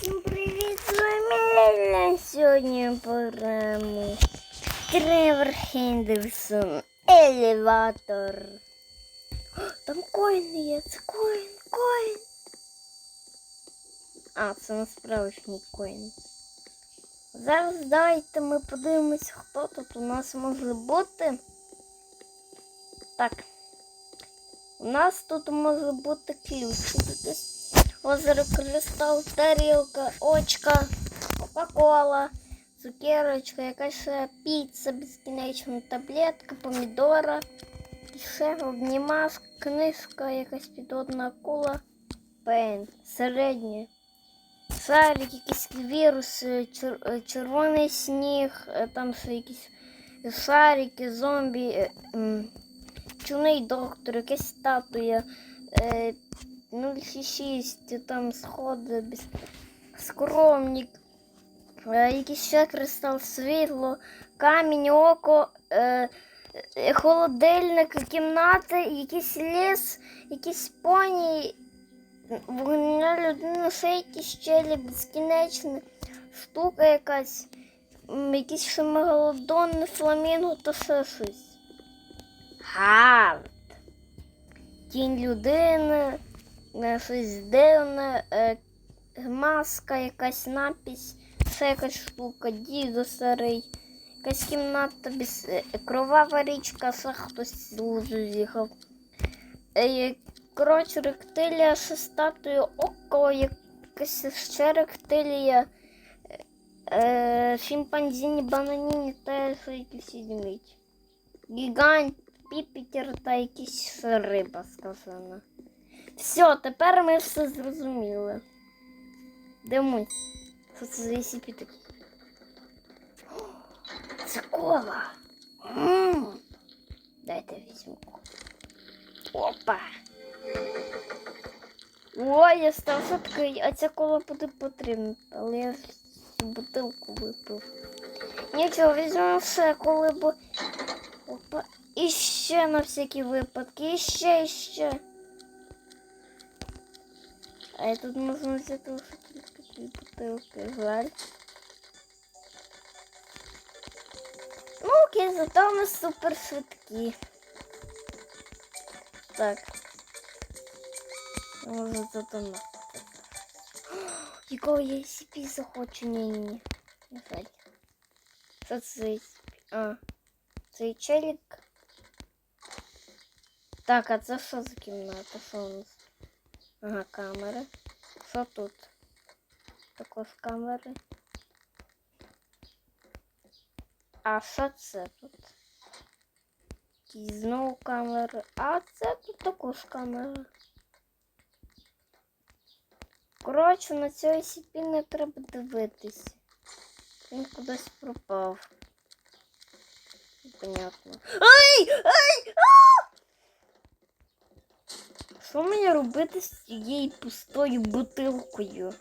Всім привіт, з вами Леля. Сьогодні беремо Тревор Хендерсон, елеватор. О, Там коїн є, це коїн, коїн. А, це насправжній коїн. Зараз давайте ми подивимось, хто тут у нас може бути. Так. У нас тут може бути ключ. Озеро кристал, тарілка, очка, кока-кола, цукерочка, якась ще піца, безкінечна таблетка, помідора, ще обнімашка, книжка, якась підводна акула, пен, середнє. Шарик, якийсь вірус, е, чер- е, червоний сніг, е, там ще якісь шарики, зомбі, е, чуний доктор, якась статуя, е, 066, там сходи, без... скромник, е, якийсь ще кристал, світло, камінь, око, е, холодильник, кімната, якийсь ліс, якісь поні, вогняна людина, ще якісь челі, безкінечна штука якась, якийсь ще мегалодон, фламінго та ще щось. Гард. Тінь людини, щось дивне, е, маска, якась напись, ще якась штука, дідо старий, якась кімната без е, кровава річка, ще хтось з лузу з'їхав. Е, коротше, рептилія, ще статую око, якась ще рептилія, е, шимпанзіні, бананіні та ідміть. Гігант, піпітер та якісь риба сказана. Все, тепер ми все зрозуміли. Дивимось. Що це за SCP таке? О, Це кола. Дайте візьму. Опа. Ой, я став швидкий, а ця кола буде потрібна. Але я бутилку випив. Нічого, візьмемо все, коли бо. Опа. І ще на всякі випадки, і ще, і ще. А я тут можна взяти лише тільки дві бутилки, жаль. Ну окей, зато ми супер швидкі. Так. Може зато на. Якого я SCP захочу? Ні-ні-ні. Не жаль. Що це за SCP? А. Цей челік. Так, а це що за кімната? Що у нас? Ага, камери. Що тут? Також камери. А що це тут? Якісь знову камери. А це тут також камера. Коротше, на цього SCP не треба дивитись. Він кудись пропав. Понятно. Ай! Ай! А! Що мені робити з цією пустою бутилкою?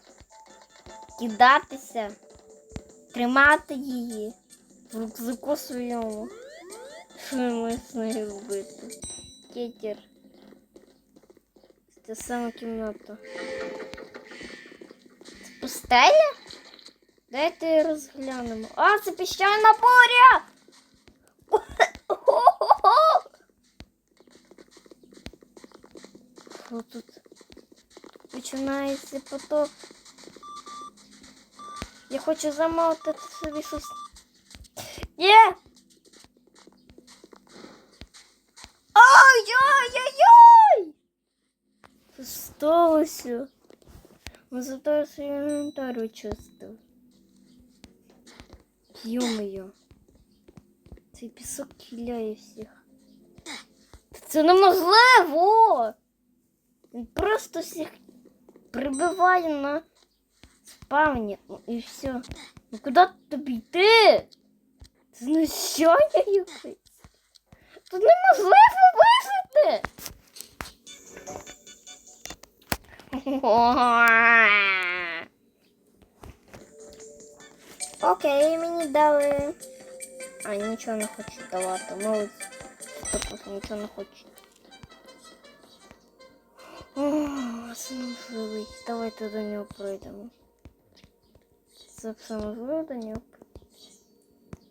Кидатися, тримати її в рюкзаку своєму. Що я з нею робити? Кетер. Це сама кімната. Це пустеля? Дайте розглянемо. А, це піщана буря! Що тут? Починається поток. Я хочу замовити собі щось. Є! Ай-яй-яй-яй! Що сталося? Ну зато я свій інвентар очистив. Йо-моє. Цей пісок кіляє всіх. Та Це неможливо! Просто всіх прибиває на спавні. Ну і все. Ну куди тобі йти? Це знущання якесь. Тут неможливо вижити. Окей, мені дали. А, нічого не хочу давати. Молодець. Просто нічого не хочу. Живий. Давайте до нього пройдемо. це все можливо, Данюк?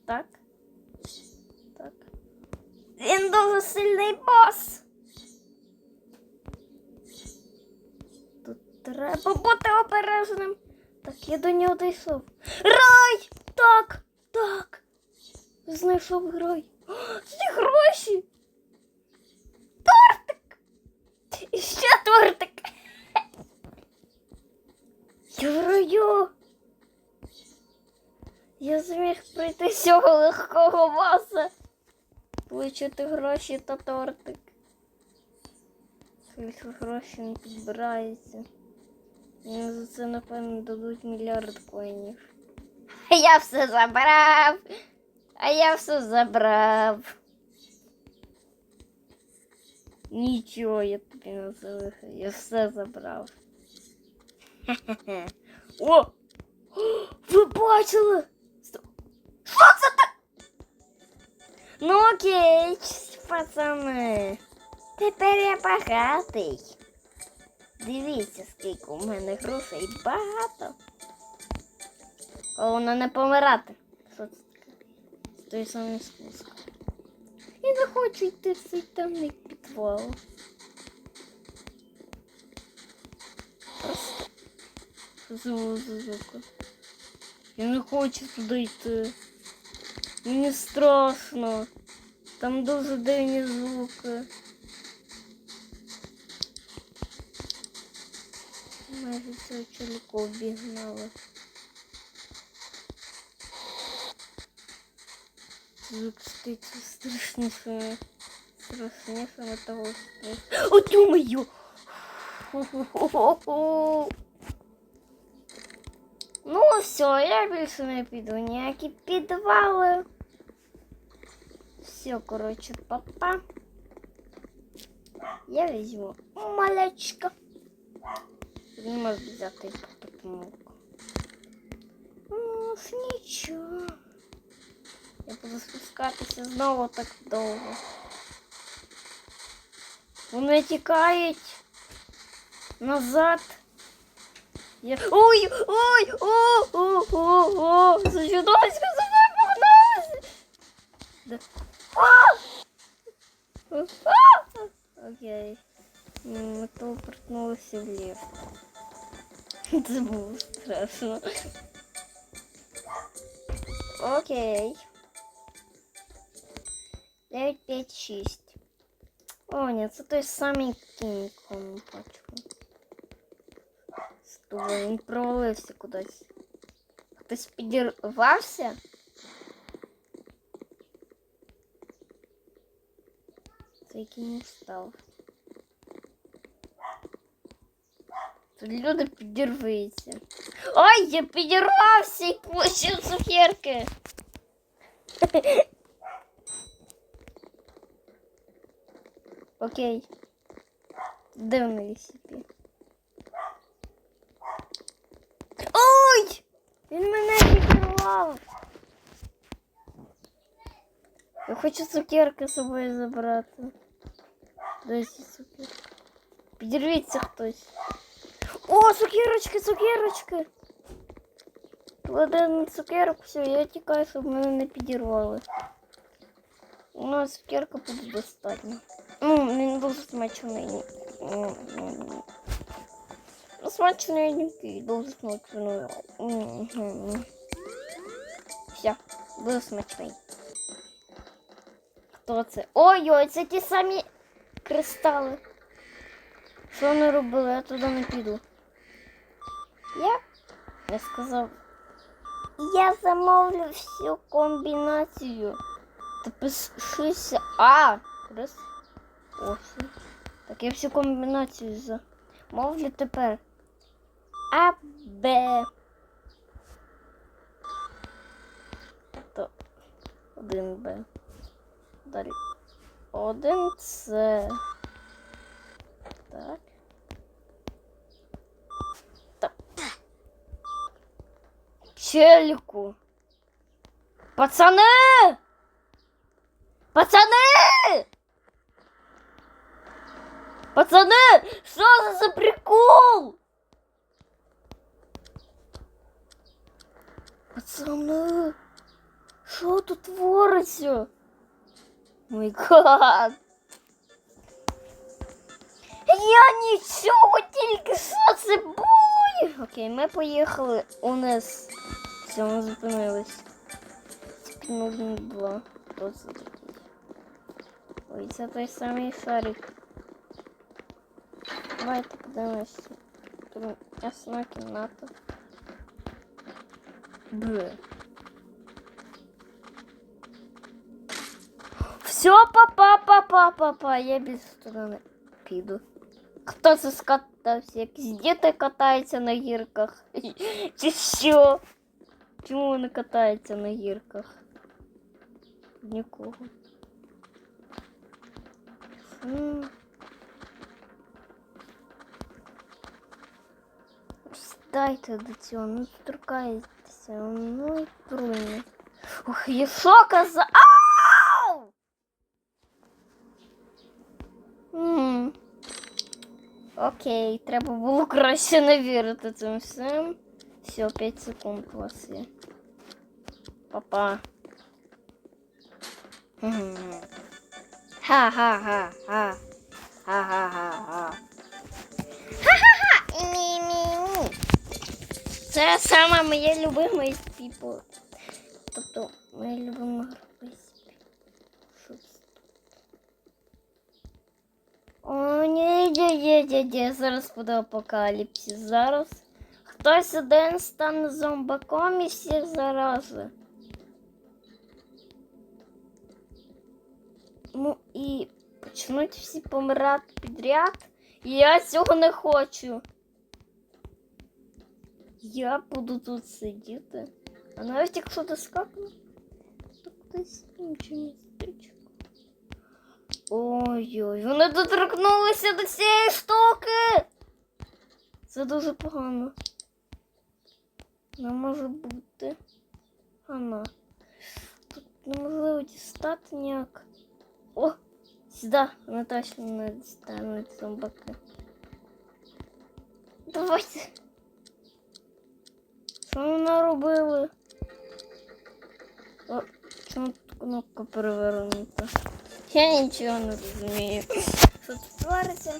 Так. Так. Він дуже сильний бос. Тут треба бути обережним. Так, я до нього дійшов. Рай! Так, так. Знайшов грай. О, Це гроші. Тортик. І ще тортик. Я в раю. Я зміг пройти з цього легкого боса. Получити гроші та тортик. Скільки гроші не підбирається. Мені за це, напевно, дадуть мільярд коїнів. А я все забрав. А я все забрав. Нічого я тобі не залишив. Я все забрав. О! Ви бачили? Що так? Ну окей, пацани. Тепер я багатий. Дивіться, скільки у мене грошей багато. Головне не помирати. Той самий спуск. Я не хочу йти в цей темний підвал. Просто. За звуки? Я не хочу туди йти. Мені страшно. Там дуже дивні звуки. Майже цього чоловіка обігнали. Звук стається страшнішими. Страшнішими того страшніше. О! Ху-ху-ху-ху-ху. Ну, все, я більше не піду ніякі підвали. Все, коротше, папа. Я візьму малечко. Не можу взяти допомогу. Ну, ж нічого. Я буду спускатися знову так довго. Вони тікають назад. Я... Ой, ой, о, о, о, о, за чудовисько за мною погналося. Да. А! А! Окей. М, Ми телепортнулися в ліфт. Це було страшно. Окей. 9, 5, 6. О, ні, це той самий кінь, кому бачу. Стой, він провалився кудись. Хтось підірвався? Цей кінь встав. Тут люди підірвуються. Ой, я підірвався і получив цукерки. Окей. Дивний лісіпі. Ой! Він мене підірвав. Я хочу цукерки з собою забрати. Десь цукерки. Підірвіться хтось. О, цукерочки, цукерочки. Кладе на цукерок, все, я тікаю, щоб мене не підірвали. У нас цукерка буде достатньо. Ну, він дуже смачний. М, м, м. Ну, Смачненький, дуже смачний. М, м, м. Все, дуже смачний. Хто це? Ой-ой, це ті самі кристали. Що вони робили? Я туди не піду. Я, я сказав, я замовлю всю комбінацію. Та пишися. А! Раз. Ось. Так я всю комбінацію замовлю тепер. А, Б. То один Б. Далі. Один С. Так. Так. Челику. Пацаны! Пацаны! Пацаны! Что за, за прикол? Пацани, що тут твориться? Мой гад. Я нічого тільки що це було. Окей, ми поїхали униз. Все, ми зупинились. Спінобні два. Хто це такий? Ой, це той самий шарик. Давайте подивимося. Ясна кімната. Б. Все, папа, папа, папа, я без туди не піду. Хто це скатався? Якісь діти катаються на гірках. Чи що? Чому вони катаються на гірках? Нікого. М. Дайте до цього, не торкайтеся, ну і труйне. Ух, я що каза... Окей, треба було краще не цим всім. Все, 5 секунд у вас є. Папа. Ха-ха-ха-ха. Ха-ха-ха-ха. Ха-ха-ха! Мі-мі-мі. Це саме моє любиме із People. Тобто, моє любиме ні, ні, ні, ні, зараз буде апокаліпсис. Зараз хтось один стане зомбаком і всі зарази. Ну і почнуть всі помирати підряд. І я цього не хочу. Я буду тут сидіти. А навіть якщо доскакну, то кудись інше містечко. Ой-ой, вони доторкнулися до цієї штуки. Це дуже погано. Не може бути. Ана. Тут неможливо дістати ніяк. О! Сюди, вона точно не дістануть зомбаки. Давайте. Що вона робила? О, чому тут кнопка перевернута? Я нічого не розумію. Що тут твориться?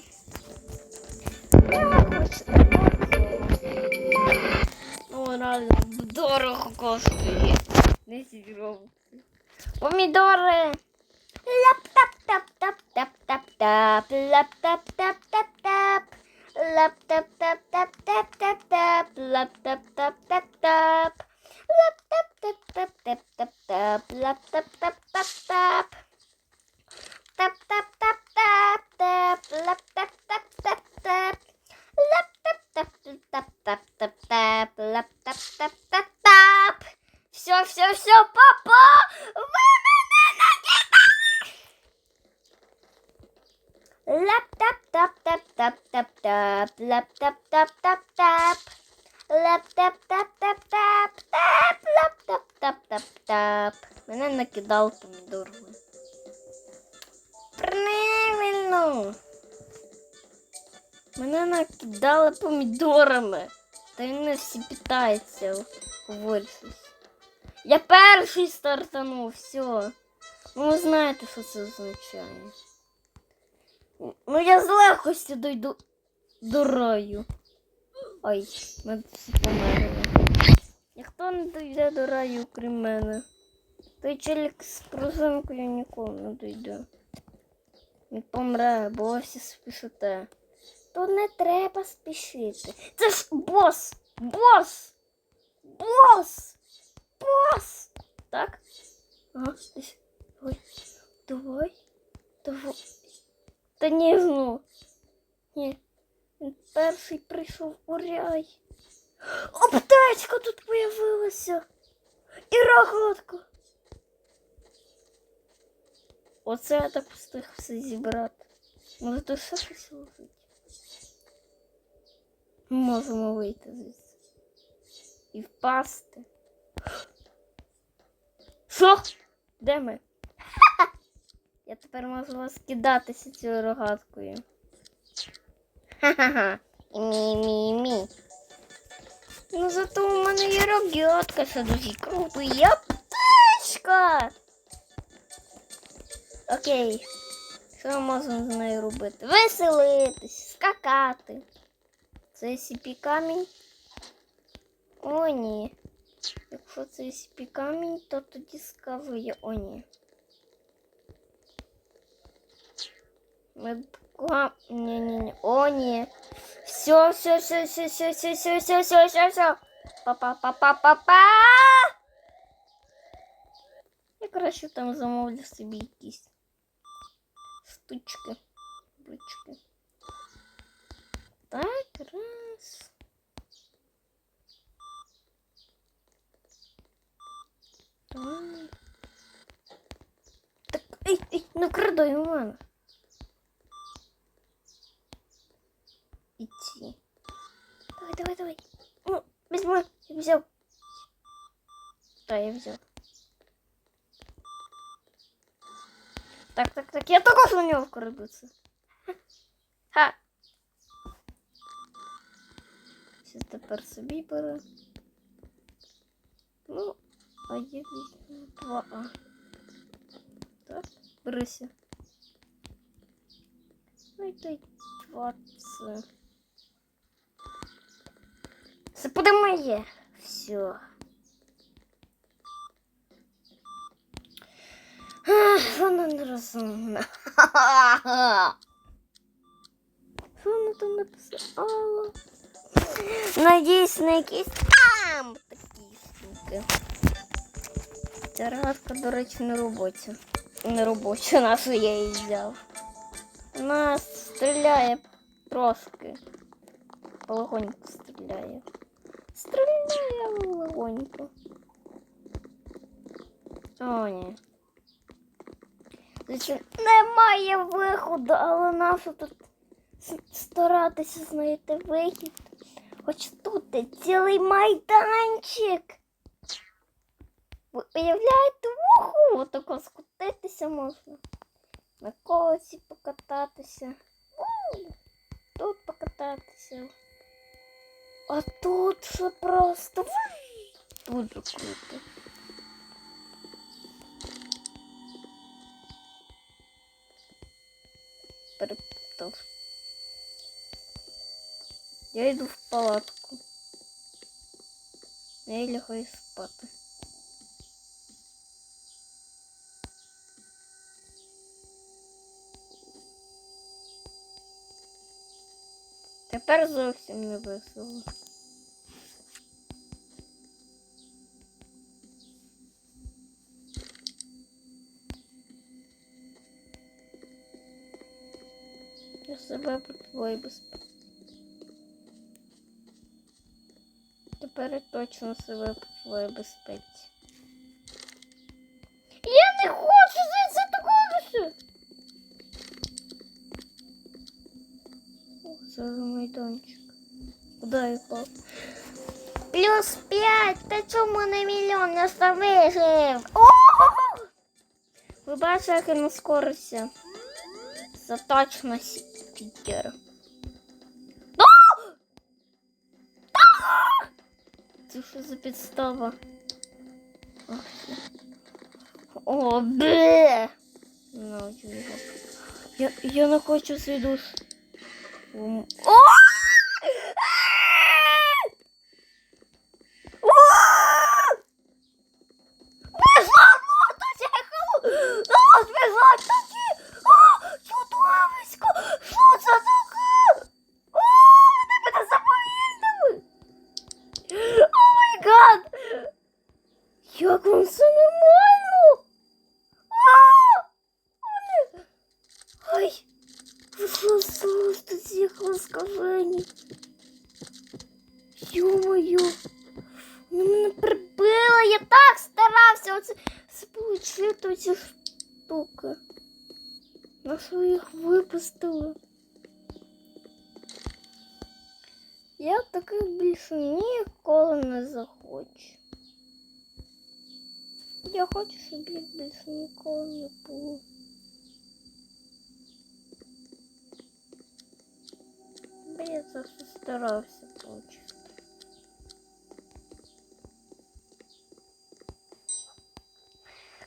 Ну, реально, дорого коштує. 10 років. Помідори! Лап-тап-тап-тап-тап-тап-тап. Лап-тап-тап-тап-тап-тап. Лап-тап-тап-тап-тап-тап-тап. Лап-тап-тап-тап-тап. Лап-тап-тап-тап-тап-тап. Лап-тап-тап-тап-тап. Всі питається. Я перший стартанув, все. Ну, ви знаєте, що це означає. Ну, я з легкості дойду до раю. Ой, ми всі померли. Ніхто не дойде до раю, крім мене. Той челік з пружинкою ніколи не дойде. Він помре, бо ви всі спішите. То не треба спішити. Це ж бос! Бос! Бос! Бос! Так? Ага, десь. Ой, давай. Давай. Та ні, ну. Ні. Він перший прийшов у рай. Аптечка тут появилася. І рогатка. Оце я так встиг все зібрати. Може, то щось лежить? Можемо вийти звідси. І впасти. Що? Де ми? Я тепер можу вас кидатися цією рогаткою. Ха-ха-ха. Мі-мі-мі. Ну зато у мене є рогатка, це дуже круто. Я птичка. Окей. Що можна з нею робити? Веселитись, скакати. Це SCP камінь. О, ні. Якщо це SCP камінь, то тоді скажу я о, ні. Ми га- ні, ні, ні. О, ні. Все, все, все, все, все, все, все, все, все, все, все. Па-па-па-па-па-па. Я краще там замовлю собі якісь штучки. Ручки. Так, раз. Так, ей, ей, не крадай у мене. Идти. Давай, давай, давай. Ну, возьму, я взял. Да, я взял. Так, так, так, я только что у него вкрадуться. Ха. Сейчас тепер собі беру. Ну, а я візьму два А. Так, берися. Ну і той два С. Це буде моє. Все. Вона нерозумна. Що вона там написала? Надіюсь на якісь там такі штуки. Ця до речі, на роботі. Не робоча, нашу я її взяв. Вона стріляє трошки. Полегонько стріляє. Стріляє легонько. О, ні. Значить, немає виходу, але нащо тут старатися знайти вихід. Хоч тут цілий майданчик. Ви уявляєте, вуху, отако скотитися можна. На колесі покататися. Тут покататися. А тут що просто ву, дуже круто. Перепутав. Я йду в палатку. Я лягаю спати. Тепер зовсім не весело. Я себе почуваю безпеці. Тепер я точно себе почуваю безпеці. За майданчик. Я пав? Плюс п'ять, та чому не мільйон я сам вижив? Ви бачите, як я наскорився? За точність Пітера. Це що за підстава? О, бе! Ну. Я, я не хочу свій душ. О! нормально? А! Вони... Ой, ви що просто цих ласкавені? Ё-моё! Вони мене прибили, я так старався оце сполучити ці штуки. На що їх випустили? Я таких більше ніколи не захочу. Я хочу, щоб їх більше ніколи не було. Я це все старався получити.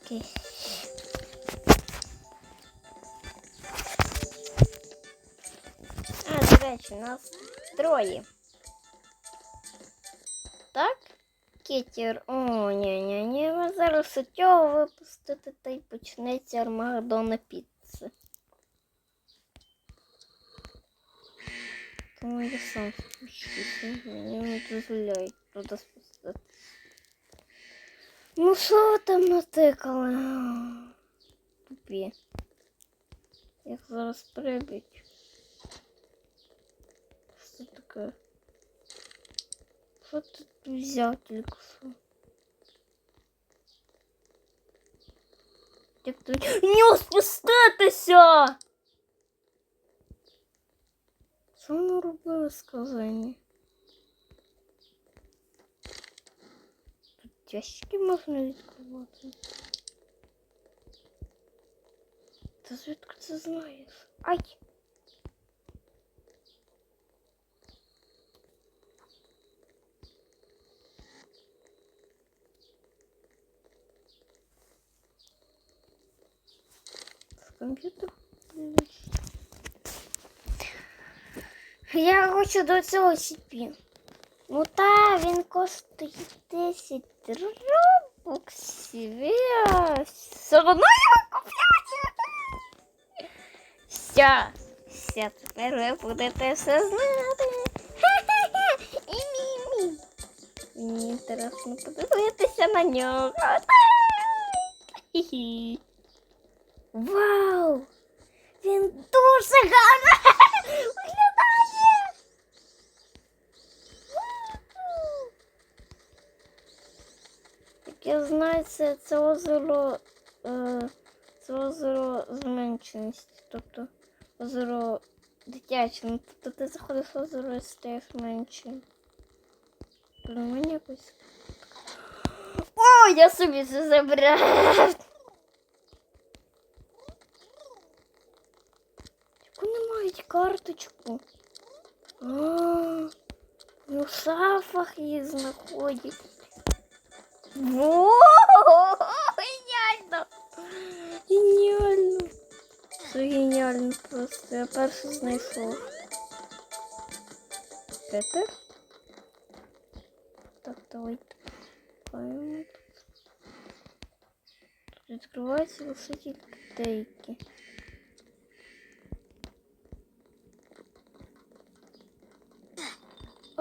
Окей. А, ну, до речі, нас троє. Кітер. О, ні, ні, ні. Ви зараз у цього випустите та й почнеться Армагеддона піци. Тому я сам спущуся. Мені не дозволяють туди спустити. Ну що ви там натикали? Тупі. Як зараз приб'ють. Що таке? Що ти тут взяв тільки що? Як ти не спуститися! Що ми робили сказання? Тут ящики можна відкривати. Ти звідки це знаєш? Ай! Комп'ютер? Я хочу до цього сіпі. Ну та він коштує 10 робоксів. Я все одно його купляю. Все, все, тепер ви будете все знати. І мі-мі. Мені інтересно подивитися на нього. Хі-хі. Вау! Він дуже гарно виглядає. Як я знаю, це, це озеро, е, це озеро зменшеності, тобто озеро дитяче. Ну, тобто ти заходиш в озеро і стаєш меншим. Мені якось. О, я собі це забрав. Яку не мають карточку? А, ну в шафах її знаходять. Во, геніально! Геніально! Це геніально просто. Я перший знайшов. Петер? Так, давайте. Паємо тут. Тут відкриваються лише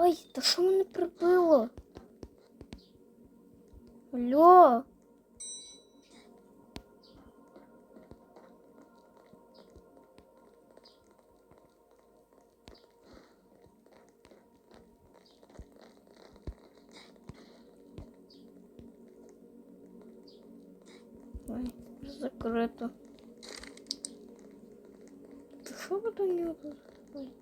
Ой, та що мене прибило? Алло. Ой. Та що ви до нього? Ой.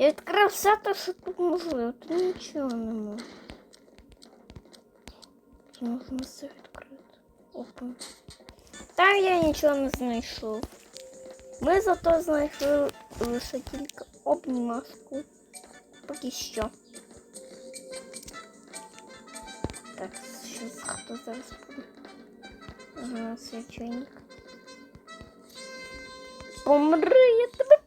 Я відкрив все те, що тут можливо, тут нічого нема. Чи можна все відкрити? Опа. Там я нічого не знайшов. Ми зато знайшли лише тільки обнімашку. Поки що. Так, щось хто зараз буде. Ага, священник. Помри, я тебе